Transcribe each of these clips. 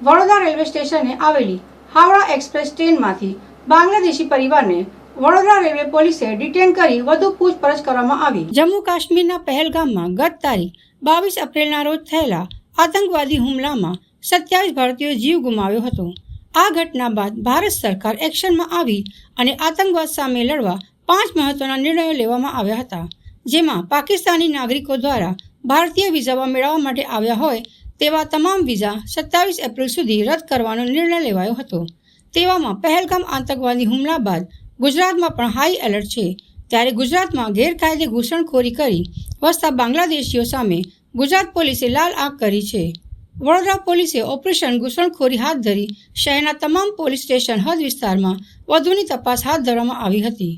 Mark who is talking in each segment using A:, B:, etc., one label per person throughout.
A: Vadodara railway સ્ટેશને આવેલી Howrah express ટ્રેનમાંથી Bangladeshi પરિવારને વડોદરા રેલવે પોલીસે ડિટેન કરી વધુ પૂછપરછ કરવામાં આવી. જમ્મુ કાશ્મીરના પહેલગામમાં ગત તારીખ બાવીસ એપ્રિલના રોજ થયેલા આતંકવાદી હુમલામાં સત્યાવીસ ભારતીયો જીવ ગુમાવ્યો હતો. આ ઘટના બાદ ભારત સરકાર એક્શનમાં આવી અને આતંકવાદ સામે લડવા પાંચ મહત્વના નિર્ણયો લેવામાં આવ્યા હતા. જેમાં પાકિસ્તાની નાગરિકો દ્વારા ભારતીય વિઝાવા મેળવવા માટે આવ્યા હોય તેવા તમામ વિઝા સત્તાવીસ એપ્રિલ સુધી રદ કરવાનો નિર્ણય લેવાયો હતો. તેવામાં પહેલગામ આતંકવાદી હુમલા બાદ ગુજરાતમાં પણ હાઈ એલર્ટ છે. ત્યારે ગુજરાતમાં ગેરકાયદે ઘૂસણખોરી કરી વસતા બાંગ્લાદેશીઓ સામે ગુજરાત પોલીસે લાલ આંખ કરી છે. વડોદરા પોલીસે ઓપરેશન ઘૂસણખોરી હાથ ધરી શહેરના તમામ પોલીસ સ્ટેશન હદ વિસ્તારમાં વધુની તપાસ હાથ ધરવામાં આવી હતી.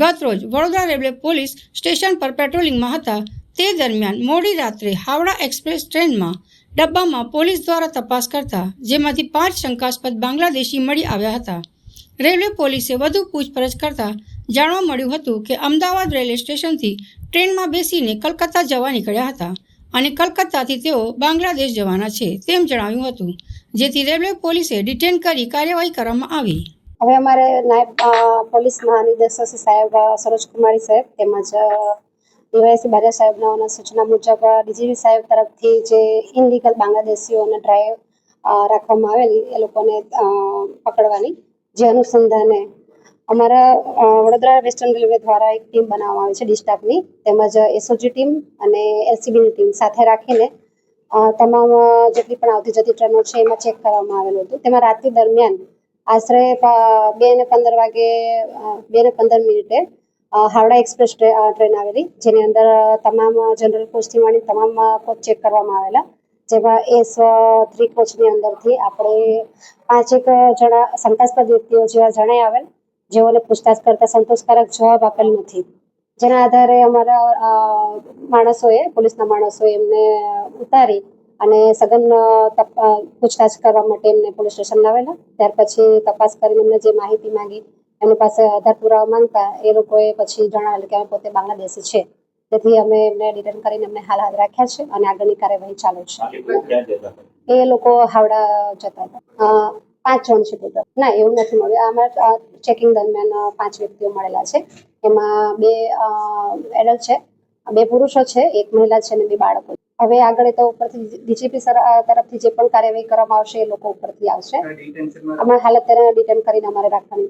A: ગત રોજ વડોદરા રેલવે પોલીસ સ્ટેશન પર પેટ્રોલિંગમાં હતા. તે દરમિયાન મોડી રાત્રે હાવડા એક્સપ્રેસ ટ્રેનમાં ડબ્બામાં પોલીસ દ્વારા તપાસ કરતા જેમાંથી પાંચ શંકાસ્પદ બાંગ્લાદેશી મળી આવ્યા હતા. રેલવે પોલીસે વધુ પૂછપરછ કરતા જાણવા મળ્યું હતું કે અમદાવાદ રેલવે સ્ટેશનથી ટ્રેનમાં બેસીને કલકત્તા જવા નીકળ્યા હતા અને કલકત્તાથી તેઓ બાંગ્લાદેશ જવાના છે તેમ જણાવ્યું હતું, જેથી રેલવે પોલીસે ડિટેન કરી કાર્યવાહી કરવામાં આવી.
B: હવે અમારે નાયબ પોલીસ મહાનિદેશક સાહેબ સરોજ કુમારી સાહેબ તેમજ ડીવાયસી બારિયા સાહેબના સૂચના મુજબ ડીજીપી સાહેબ તરફથી જે ઇનલીગલ બાંગ્લાદેશીઓને ડ્રાઈવ રાખવામાં આવેલી, એ લોકોને પકડવાની જે અનુસંધાને અમારા વડોદરા વેસ્ટર્ન રેલવે દ્વારા એક ટીમ બનાવવામાં આવી છે ડિસ્ટાફની તેમજ એસઓજી ટીમ અને એલસીબીની ટીમ સાથે રાખીને તમામ જેટલી પણ આવતી જતી ટ્રેનો છે, એમાં ચેક કરવામાં આવેલું હતું. તેમાં રાત્રિ દરમિયાન આશરે બે ને પંદર વાગે બે ને પંદર મિનિટે હાવડા એક્સપ્રેસ ટ્રેન આવેલી, જેની અંદર તમામ જનરલ કોચથી માંડી તમામ કોચ ચેક કરવામાં આવેલા. જેમાં એસ થ્રી કોચની અંદરથી આપણે પાંચેક જણા શંકાસ્પદ વ્યક્તિઓ જેવા જણાઈ આવેલ, જેઓને પૂછતાછ કરતા સંતોષકારક જવાબ આપેલ નથી. જેના આધારે અમારા માણસોએ, પોલીસના માણસોએ એમને ઉતારી અને સઘન પૂછતાછ કરવા માટે એમને પોલીસ સ્ટેશન લાવેલા. ત્યાર પછી તપાસ કરીને એમને જે માહિતી માંગી એમની પાસે આધાર પુરાવા માંગતા એ લોકોએ પછી જણાવેલું કે અમે પોતે બાંગ્લાદેશી છે. તેથી અમે એમને ડિટેન કરીને એમને હાલ હાથ રાખ્યા છે અને આગળની કાર્યવાહી ચાલુ છે. એ લોકો હાવડા જતા હતા. પાંચ જણ છે ટોટલ ના એવું નથી મળ્યું. અમારા ચેકિંગ દરમિયાન પાંચ વ્યક્તિઓ મળેલા છે. એમાં બે એડલ્ટ છે બે પુરુષો છે એક મહિલા છે અને બે બાળકો હવે આગળ તો ઉપરથી ડીજીપી સર તરફથી જે પણ કાર્યવાહી કરવામાં આવશે એ લોકો ઉપરથી આવશે. અમારે હાલ અત્યારે ડિટેન કરીને અમારે રાખવાની